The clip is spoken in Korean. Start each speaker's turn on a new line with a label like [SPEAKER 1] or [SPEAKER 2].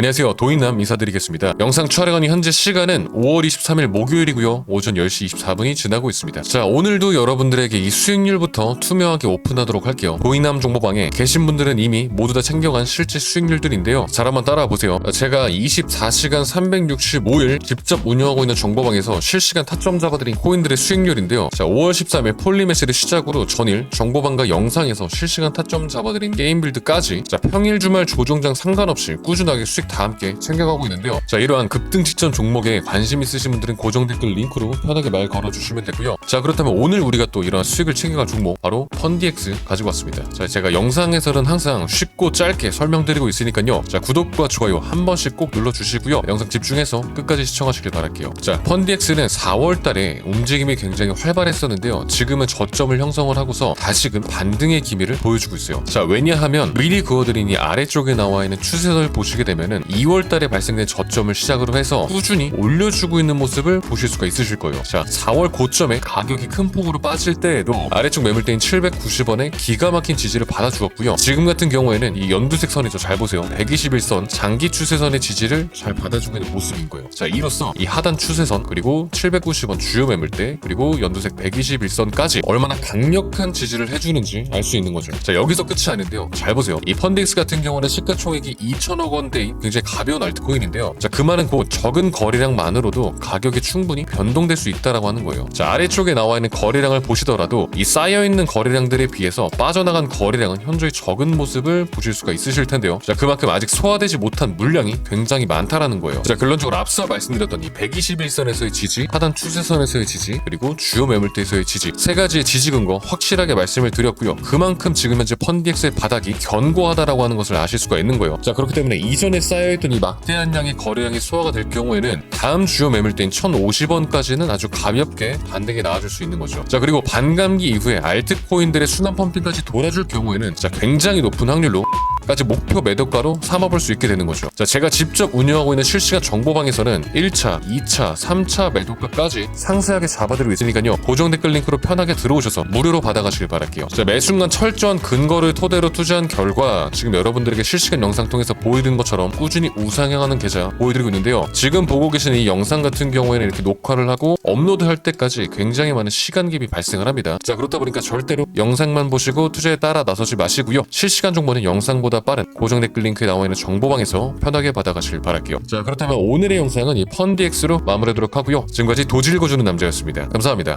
[SPEAKER 1] 안녕하세요. 도인남 인사드리겠습니다. 영상 촬영하는 현재 시간은 5월 23일 목요일이고요. 오전 10시 24분이 지나고 있습니다. 자, 오늘도 여러분들에게 이 수익률부터 투명하게 오픈하도록 할게요. 도인남 정보방에 계신 분들은 이미 모두 다 챙겨간 실제 수익률들인데요. 잘 한번 따라와 보세요. 제가 24시간 365일 직접 운영하고 있는 정보방에서 실시간 타점 잡아드린 코인들의 수익률인데요. 자, 5월 13일 폴리메시를 시작으로 전일 정보방과 영상에서 실시간 타점 잡아드린 게임 빌드까지 자, 평일 주말 조종장 상관없이 꾸준하게 수익 다 함께 챙겨가고 있는데요. 자, 이러한 급등 직전 종목에 관심 있으신 분들은 고정 댓글 링크로 편하게 말 걸어주시면 되고요. 자, 그렇다면 오늘 우리가 또 이러한 수익을 챙겨갈 종목 바로 펀디엑스 가지고 왔습니다. 자, 제가 영상에서는 항상 쉽고 짧게 설명드리고 있으니까요. 자, 구독과 좋아요 한 번씩 꼭 눌러주시고요. 영상 집중해서 끝까지 시청하시길 바랄게요. 자, 펀디엑스는 4월 달에 움직임이 굉장히 활발했었는데요. 지금은 저점을 형성을 하고서 다시금 반등의 기미를 보여주고 있어요. 자, 왜냐하면 미리 그어드린 이 아래쪽에 나와 있는 추세선을 보시게 되면은 2월 달에 발생된 저점을 시작으로 해서 꾸준히 올려주고 있는 모습을 보실 수가 있으실 거예요. 자, 4월 고점에 가격이 큰 폭으로 빠질 때에도 아래쪽 매물대인 790원에 기가 막힌 지지를 받아주었고요. 지금 같은 경우에는 이 연두색 선이죠. 잘 보세요. 121선 장기 추세선의 지지를 잘 받아주고 있는 모습인 거예요. 자, 이로써 이 하단 추세선 그리고 790원 주요 매물대 그리고 연두색 121선까지 얼마나 강력한 지지를 해주는지 알 수 있는 거죠. 자, 여기서 끝이 아닌데요. 잘 보세요. 이 펀딩스 같은 경우는 시가총액이 2천억 원대인 굉장히 가벼운 알트코인인데요. 자, 그 말은 곧 적은 거래량만으로도 가격이 충분히 변동될 수 있다라고 하는 거예요. 자, 아래쪽에 나와 있는 거래량을 보시더라도 이 쌓여 있는 거래량들에 비해서 빠져나간 거래량은 현저히 적은 모습을 보실 수가 있으실 텐데요. 자, 그만큼 아직 소화되지 못한 물량이 굉장히 많다라는 거예요. 자, 결론적으로 앞서 말씀드렸던 이 121선에서의 지지, 하단 추세선에서의 지지, 그리고 주요 매물대에서의 지지 세 가지의 지지 근거 확실하게 말씀을 드렸고요. 그만큼 지금 현재 펀디엑스의 바닥이 견고하다라고 하는 것을 아실 수가 있는 거예요. 자, 그렇기 때문에 이전에 쌓여있던 이 막대한 양의 거래량이 소화가 될 경우에는 다음 주요 매물대인 1,050원까지는 아주 가볍게 반등이 나와줄 수 있는 거죠. 자, 그리고 반감기 이후에 알트코인들의 순환 펌핑까지 돌아줄 경우에는 자, 굉장히 높은 확률로 까지 목표 매도가로 삼아볼 수 있게 되는 거죠. 자, 제가 직접 운영하고 있는 실시간 정보방에서는 1차, 2차, 3차 매도가까지 상세하게 잡아드리고 있으니까요. 고정 댓글 링크로 편하게 들어오셔서 무료로 받아가시길 바랄게요. 자, 매 순간 철저한 근거를 토대로 투자한 결과 지금 여러분들에게 실시간 영상 통해서 보여드린 것처럼 꾸준히 우상향하는 계좌 보여드리고 있는데요. 지금 보고 계시는 이 영상 같은 경우에는 이렇게 녹화를 하고 업로드할 때까지 굉장히 많은 시간 갭이 발생을 합니다. 자, 그렇다 보니까 절대로 영상만 보시고 투자에 따라 나서지 마시고요. 실시간 정보는 영상보다 빠른 고정 댓글 링크에 나와 있는 정보방에서 편하게 받아가시길 바랄게요. 자, 그렇다면 오늘의 영상은 이 펀디엑스로 마무리하도록 하고요. 지금까지 도질거주는 남자였습니다. 감사합니다.